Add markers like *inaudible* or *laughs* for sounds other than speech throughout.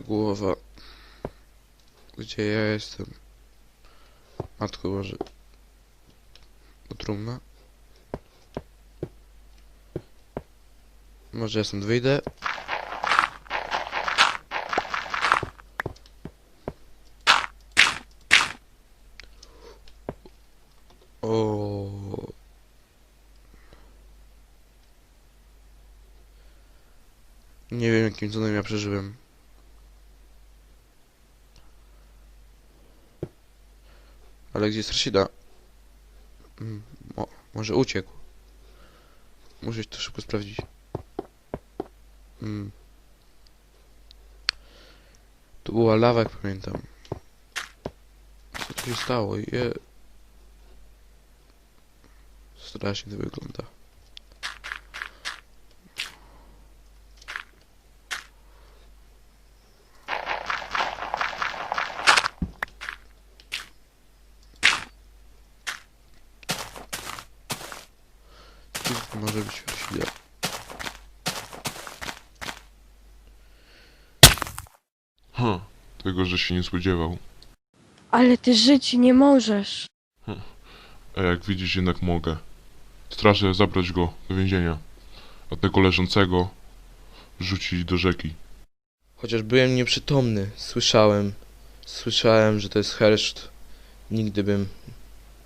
kurwa. Gdzie ja jestem? Matko może. Do trumna? Może ja stąd wyjdę? O. Nie wiem jakim cudem ja przeżyłem. Ale gdzie jest Rashida? Mm, Mo może uciekł. Muszę to szybko sprawdzić. Mm. Tu była lawa, jak pamiętam. Co tu się stało? Je... Strasznie to wygląda. Gdzie to może być Rashida? Hm, tego, że się nie spodziewał. Ale ty żyć nie możesz. A jak widzisz, jednak mogę. Strażę zabrać go do więzienia, a tego leżącego rzucić do rzeki. Chociaż byłem nieprzytomny, słyszałem, słyszałem, że to jest herszt. Nigdy bym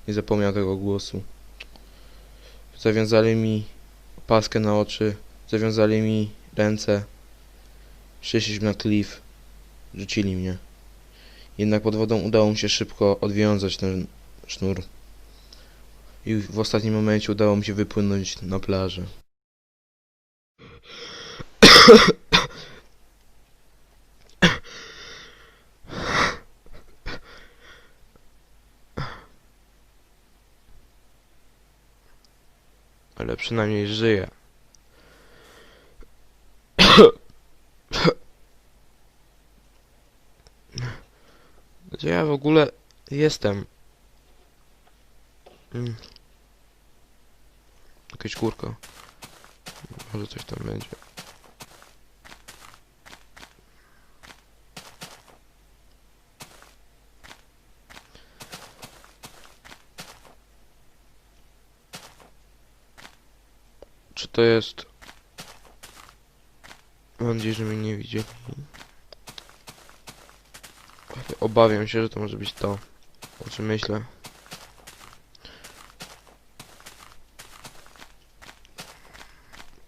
nie zapomniał tego głosu. Zawiązali mi paskę na oczy, zawiązali mi ręce. Przyszliśmy na klif, rzucili mnie. Jednak pod wodą udało mi się szybko odwiązać ten sznur. I w ostatnim momencie udało mi się wypłynąć na plażę. Ale przynajmniej żyję. Gdzie ja w ogóle jestem? Mm. Jakaś kurka. Może coś tam będzie. To jest... Mam nadzieję, że mnie nie widzieli. Obawiam się, że to może być to, o czym myślę.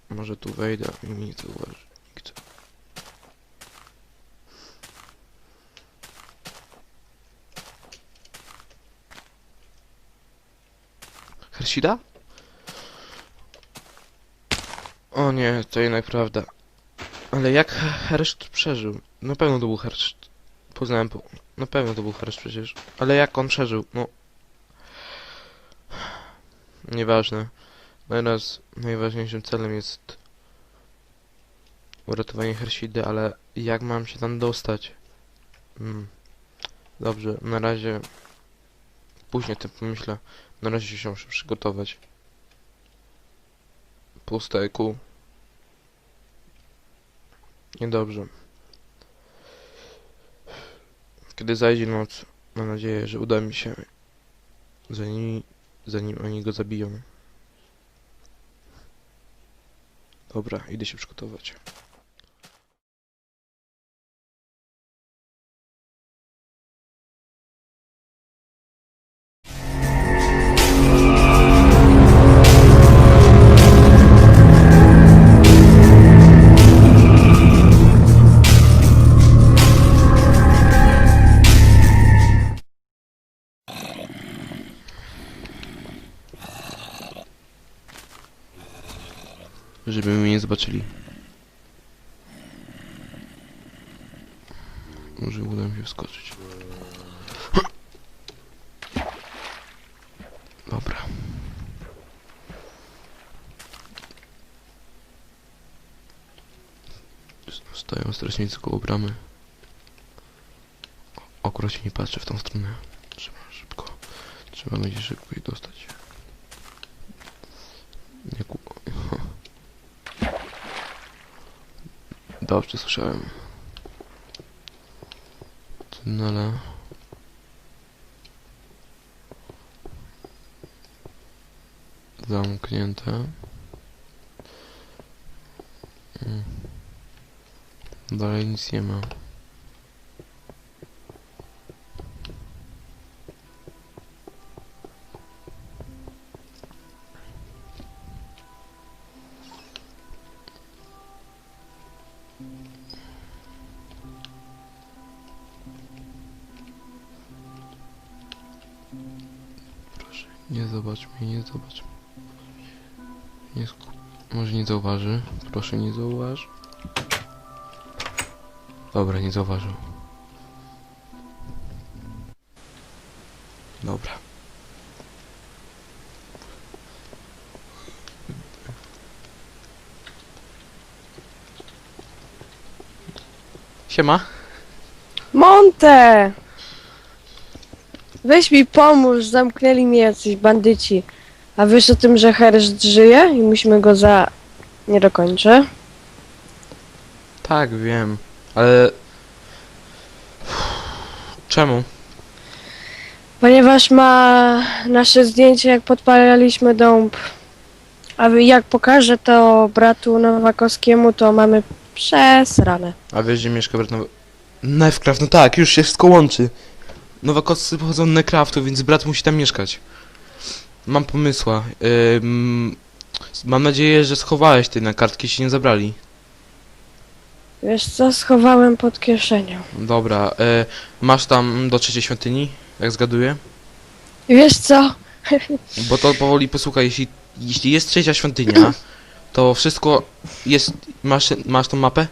Może tu wejdę i mi nie zauważy nikt. Hersida? O nie, to jednak prawda. Ale jak Herszt przeżył? Na pewno to był Herszt. Po... Na pewno to był Herszt przecież. Ale jak on przeżył? No... Nieważne. Teraz najważniejszym celem jest uratowanie Hershidy, ale jak mam się tam dostać? Hmm. Dobrze, na razie później o tym pomyślę. Na razie się muszę przygotować. EQ. Niedobrze. Kiedy zajdzie noc, mam nadzieję, że uda mi się zanim, zanim oni go zabiją. Dobra, idę się przygotować. Żeby mnie nie zobaczyli. Może uda mi się wskoczyć. Dobra. Stoją strażnicy koło bramy. Akurat się nie patrzę w tą stronę. Trzeba szybko. Trzeba będzie szybko ich dostać. Nie ku... Dobrze słyszałem. tunele. Zamknięte. Mm. Dalej nic nie ma. Zauważy. Proszę, nie zauważ. Dobra, nie zauważył. Dobra. Siema. Monte! Weź mi pomóż, zamknęli mnie jacyś bandyci. A wiesz o tym, że Herszt żyje i musimy go za... Nie dokończę. Tak, wiem, ale... Czemu? Ponieważ ma nasze zdjęcie, jak podpalaliśmy dąb. A jak pokażę to bratu Nowakowskiemu, to mamy przesrane. A wiesz, gdzie mieszka brat Nowa... Nefcraft, no tak, już się wszystko łączy. Nowakowscy pochodzą z Necraftu, więc brat musi tam mieszkać. Mam pomysła. Ym... Mam nadzieję, że schowałeś ty na kartki, się nie zabrali. Wiesz co, schowałem pod kieszenią. Dobra, e, masz tam do trzeciej świątyni, jak zgaduję? Wiesz co? Bo to powoli posłuchaj, jeśli, jeśli jest trzecia świątynia, *clears throat* to wszystko jest... Masz, masz tą mapę?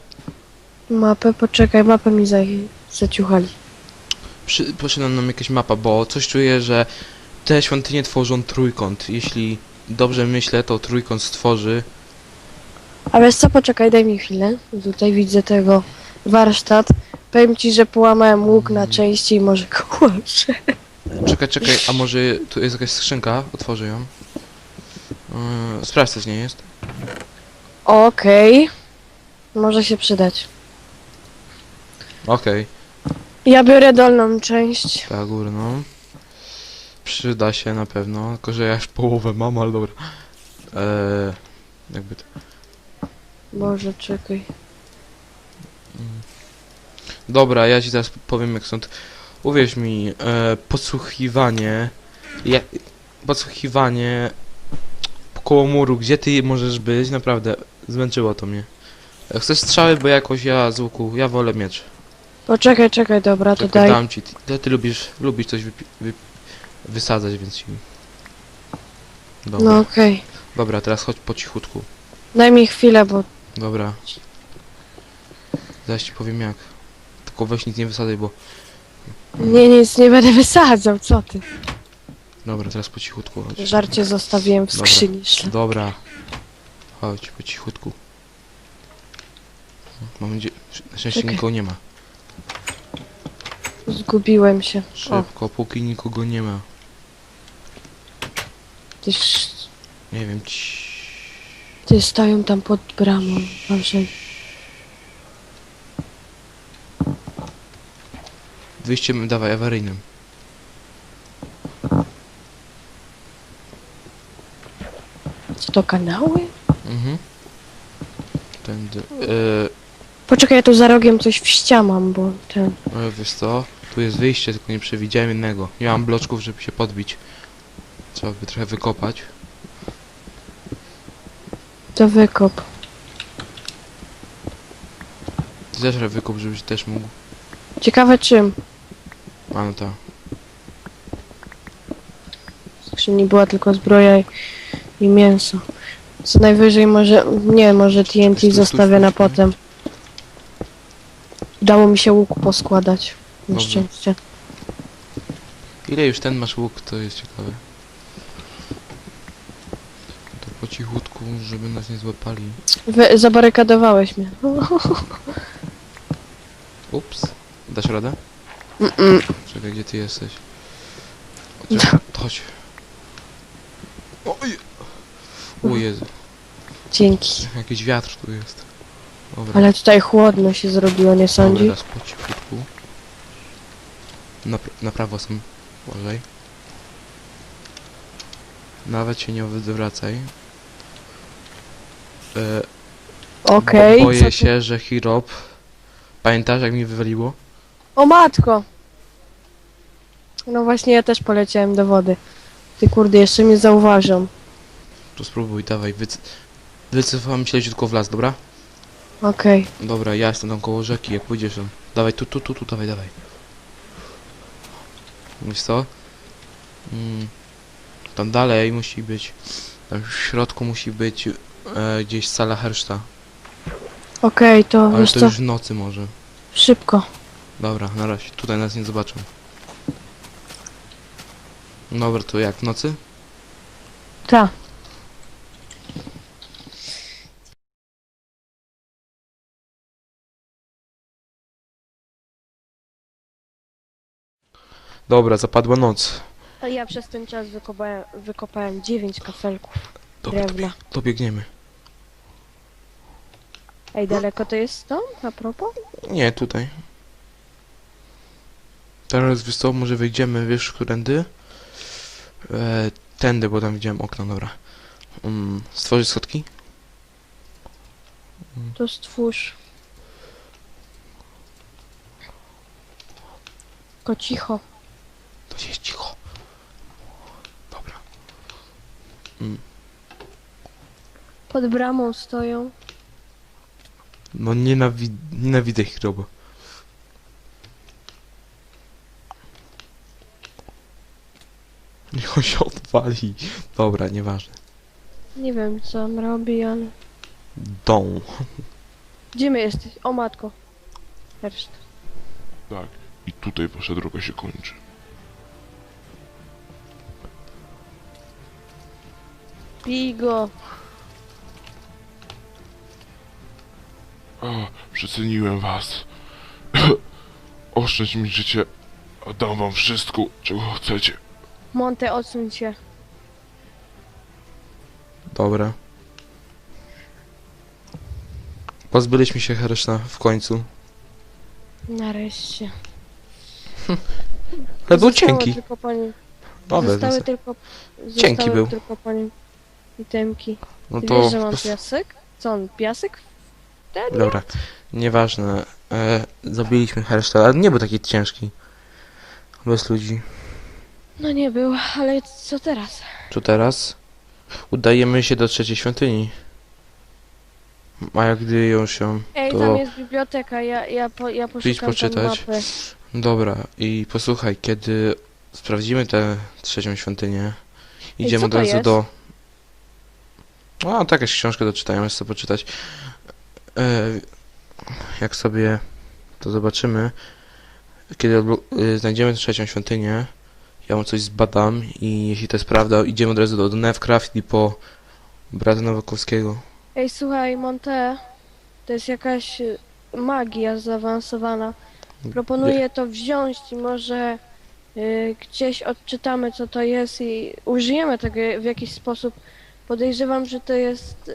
Mapę, poczekaj, mapę mi za... zaciuchali. Przy, potrzebna nam jakaś mapa, bo coś czuję, że te świątynie tworzą trójkąt. Jeśli dobrze myślę, to trójkąt stworzy. A wiesz co, poczekaj, daj mi chwilę. Tutaj widzę tego warsztat. Powiem ci, że połamałem łuk na części i może go ułożę. Czekaj, czekaj, a może tu jest jakaś skrzynka? Otworzę ją. Yy, sprawdź, co z niej jest. Okej. Może się przydać. Okej, Ja biorę dolną część. ta górną. Przyda się na pewno, tylko że ja już połowę mam, ale dobra. Eee, jakby to... Boże, czekaj. Dobra, ja ci teraz powiem jak stąd. Uwierz mi, e, podsłuchiwanie. Ja, podsłuchiwanie koło muru, gdzie ty możesz być, naprawdę zmęczyło to mnie. Chcesz strzały, bo jakoś ja z łuku, ja wolę miecz. Poczekaj, czekaj, dobra, to Czekaj, daj. dam ci. Ty, ty lubisz, lubisz coś wypi- wy, wysadzać, więc ci. Dobra. No okej. Dobra, teraz chodź po cichutku. Daj mi chwilę, bo Dobra. Zaraz ci powiem jak. Tylko weź nic nie wysadzaj, bo. nie, nic nie będę wysadzał, co ty? Dobra, teraz po cichutku chodź. Żarcie zostawiłem w Dobra. skrzyni. szlak. Dobra. Chodź, po cichutku. Mam nadzieję, na szczęście Czekaj. nikogo nie ma. Zgubiłem się. O, Szybko, póki nikogo nie ma. ty, sz- Nie wiem, ci. ty stoją tam pod bramą. Dobrze. Wyjściem dawaj awaryjnym. Co to kanały? Mhm. Tędy. E, Poczekaj, ja tu za rogiem coś wściamam, bo ten... e, wiesz co? Tu jest wyjście, tylko nie przewidziałem innego. Nie mam bloczków, żeby się podbić. Trzeba by trochę wykopać. To wykop. Ty też wykop, żebyś też mógł. Ciekawe czym. A no tak. W skrzyni była tylko zbroja i, i mięso. Co najwyżej może... Nie, może TNT Stój, stój, zostawię stój, na stój. potem. Udało mi się łuku poskładać. Na Dobrze. szczęście. Ile już ten masz łuk, to jest ciekawe. To po cichutku, żeby nas nie złapali. Wy, zabarykadowałeś mnie. Ups. Dasz radę? Mm-mm. Czekaj, gdzie ty jesteś? Chociaż, chodź. Oj! O Jezu, Dzięki. jakiś wiatr tu jest. Dobra, Ale tutaj chłodno się zrobiło, nie dobra sądzisz? teraz po cichutku. Na, na prawo są. Uważaj. Nawet się nie wywracaj. E, Okej. bo co boję tu- się, że Hirop... Pamiętasz jak mi wywaliło? O matko! No właśnie, ja też poleciałem do wody. Ty kurde, jeszcze mnie zauważą. To spróbuj, dawaj. Wyc wycofałem się leciutko w las, dobra? Okej. Dobra, ja jestem tam koło rzeki, jak pójdziesz tam. Dawaj, tu, tu, tu, tu, dawaj, dawaj. Wiesz co? Mm, tam dalej musi być, w środku musi być e, gdzieś sala herszta. Okej, to Ale wiesz to co? już w nocy może. Szybko. Dobra, na razie, tutaj nas nie zobaczą. Dobra, to jak, w nocy? Ta. Dobra, zapadła noc. Ja przez ten czas wykopałem, wykopałem 9 kafelków Dobra, drewna. to biegniemy. Ej, daleko to jest stąd? A propos? Nie, tutaj. Teraz wiesz co, może wyjdziemy, wiesz, którędy? E, tędy, bo tam widziałem okno, dobra. Um, stworzyć schodki? To stwórz. Tylko cicho. To się jest cicho. Dobra. Pod bramą stoją. No nienawi nienawidzę ich robo. Niech on się odwali. Dobra, nieważne. Nie wiem co on robi, ale... Dom. Gdzie my jesteś? O matko. Herszt. Tak. I tutaj wasza droga się kończy. Bij go. A, przeceniłem was. *coughs* Oszczędź mi życie, a dam wam wszystko, czego chcecie. Monte, odsuń się. Dobra. Pozbyliśmy się Hereszna w końcu. Nareszcie. *laughs* Ale był Zostało cienki. Tylko po nim. Nowe, zostały więc... tylko... Cienki zostały był. tylko po nim itemki. No Ty to... wiesz, że mam piasek? Co on, piasek? Dobra, nieważne. E, zabiliśmy Herszta, ale nie był taki ciężki. Bez ludzi. No nie był, ale co teraz? Co teraz? Udajemy się do trzeciej świątyni. A jak gdy ją... Ej, To- tam jest biblioteka, ja, ja, po, ja poszukam tam poczytać. mapy. Dobra, i posłuchaj, kiedy sprawdzimy tę trzecią świątynię, Ej, idziemy co od to razu jest? do... A, tak, książkę doczytają, jest co poczytać. E, jak sobie to zobaczymy, kiedy y, znajdziemy trzecią świątynię, ja mu coś zbadam i jeśli to jest prawda, idziemy od razu do, Nevcraft i po brata Nowakowskiego. Ej, słuchaj, Monte, to jest jakaś y, magia zaawansowana. Proponuję to wziąć i może y, gdzieś odczytamy, co to jest i użyjemy tego w jakiś sposób. Podejrzewam, że to jest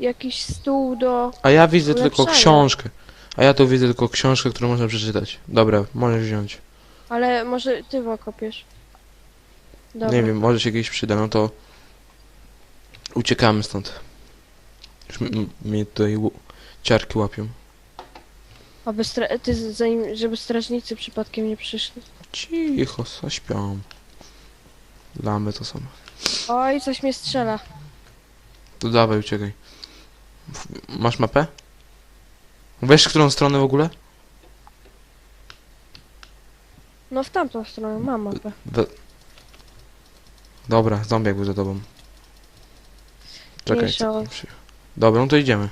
jakiś stół do... A ja widzę tylko książkę. A ja tu widzę tylko książkę, którą można przeczytać. Dobra, możesz wziąć. Ale może ty kopiesz. Dobra. Nie wiem, może się kiedyś przyda, no to uciekamy stąd. Już m- m- mnie tutaj ł- ciarki łapią. Aby stra- ty, z- zanim, żeby strażnicy przypadkiem nie przyszli. Cicho, co śpią. Lamy to są. Oj, coś mnie strzela. To dawaj, uciekaj. Masz mapę? Wiesz, w którą stronę w ogóle? No w tamtą stronę, mam mapę. We... Dobra, zombiak był za tobą. Czekaj. Mniejsza co- o- Dobra, no to idziemy.